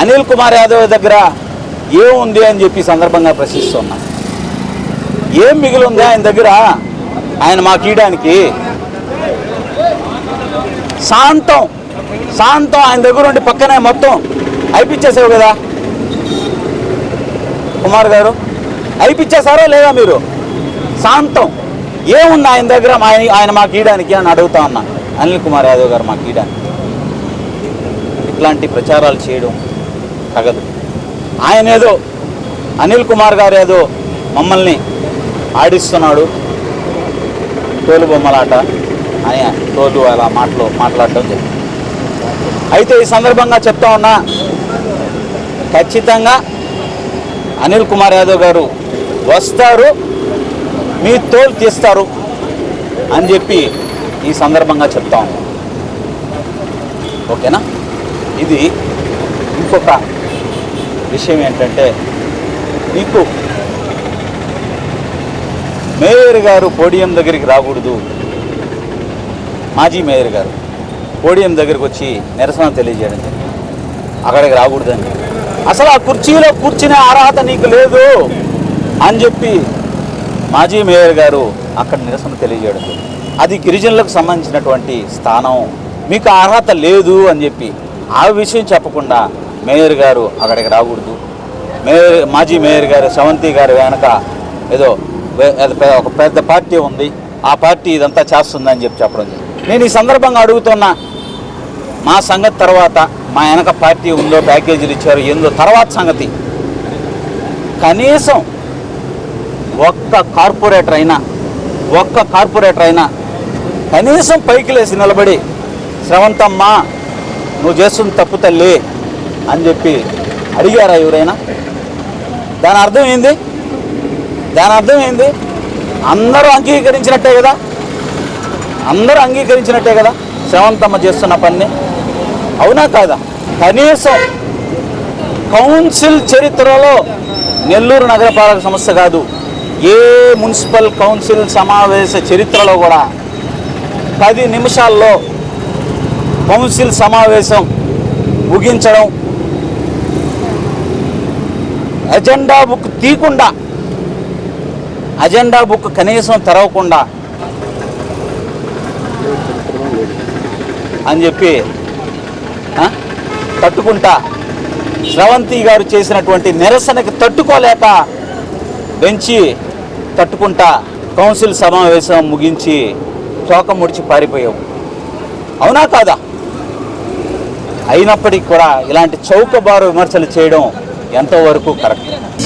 అనిల్ కుమార్ యాదవ్ దగ్గర ఏముంది అని చెప్పి సందర్భంగా ప్రశ్నిస్తున్నా. ఏం మిగిలి ఉంది ఆయన దగ్గర? ఆయన మాకు ఇయడానికి శాంతం. శాంతం ఆయన దగ్గర ఉండి పక్కనే మొత్తం అయిపించేసావు కదా. కుమార్ గారు అయిపించేశారా లేదా మీరు? శాంతం. ఏముంది ఆయన దగ్గర మా ఆయన మాకు ఇయడానికి అని అడుగుతా ఉన్నా. అనిల్ కుమార్ యాదవ్ గారు మాకు ఇయడానికి ఇట్లాంటి ప్రచారాలు చేయడం తగదు. ఆయన ఏదో అనిల్ కుమార్ గారు ఏదో మమ్మల్ని ఆడిస్తున్నాడు. తోలు బొమ్మలాట అని తోలు అలా మాటలు మాట్లాడడం జరిగింది. అయితే ఈ సందర్భంగా చెప్తా ఉన్నా ఖచ్చితంగా అనిల్ కుమార్ యాదవ్ గారు వస్తారు మీ తోలు తీస్తారు అని చెప్పి ఈ సందర్భంగా చెప్తా ఉన్నాం. ఓకేనా? ఇది ఇంకొక విషయం ఏంటంటే మీకు మేయర్ గారు పోడియం దగ్గరికి రాకూడదు. మాజీ మేయర్ గారు పోడియం దగ్గరికి వచ్చి నిరసన తెలియజేయడం జరిగింది. అక్కడికి రాకూడదని. అసలు ఆ కుర్చీలో కూర్చునే అర్హత నీకు లేదు అని చెప్పి మాజీ మేయర్ గారు అక్కడ నిరసన తెలియజేయడం అది గిరిజనులకు సంబంధించినటువంటి స్థానం. మీకు అర్హత లేదు అని చెప్పి ఆ విషయం చెప్పకుండా మేయర్ గారు అక్కడికి రాకూడదు. మేయర్ మాజీ మేయర్ గారు సెవంతి గారు వెనక ఏదో ఒక పెద్ద పార్టీ ఉంది. ఆ పార్టీ ఇదంతా చేస్తుందని చెప్పి చెప్పడం నేను ఈ సందర్భంగా అడుగుతున్నా మా సంగతి తర్వాత మా వెనక పార్టీ ఉందో ప్యాకేజీలు ఇచ్చారు ఏందో తర్వాత సంగతి. కనీసం ఒక్క కార్పొరేటర్ అయినా ఒక్క కార్పొరేటర్ అయినా కనీసం పైకి లేచి నిలబడి శ్రవంతమ్మా నువ్వు చేస్తుంది తప్పు తల్లి అని చెప్పి అడిగారా ఎవరైనా? దాని అర్థం ఏంది? దాని అర్థం ఏంది? అందరూ అంగీకరించినట్టే కదా? అందరూ అంగీకరించినట్టే కదా శ్రవంతమ్మ చేస్తున్న పని? అవునా కాదా? కనీసం కౌన్సిల్ చరిత్రలో నెల్లూరు నగరపాలక సంస్థ కాదు ఏ మున్సిపల్ కౌన్సిల్ సమావేశ చరిత్రలో కూడా పది నిమిషాల్లో కౌన్సిల్ సమావేశం ముగించడం అజెండా బుక్ తీయకుండా అజెండా బుక్ కనీసం తెరవకుండా అని చెప్పి తట్టుకుంటా స్రవంతి గారు చేసినటువంటి నిరసనకి తట్టుకోలేక పెంచి తట్టుకుంటా కౌన్సిల్ సమావేశం ముగించి తోక ముడిచి పారిపోయావు. అవునా కాదా? అయినప్పటికీ కూడా ఇలాంటి చౌకబారు విమర్శలు చేయడం ఎంతవరకు కరెక్ట్?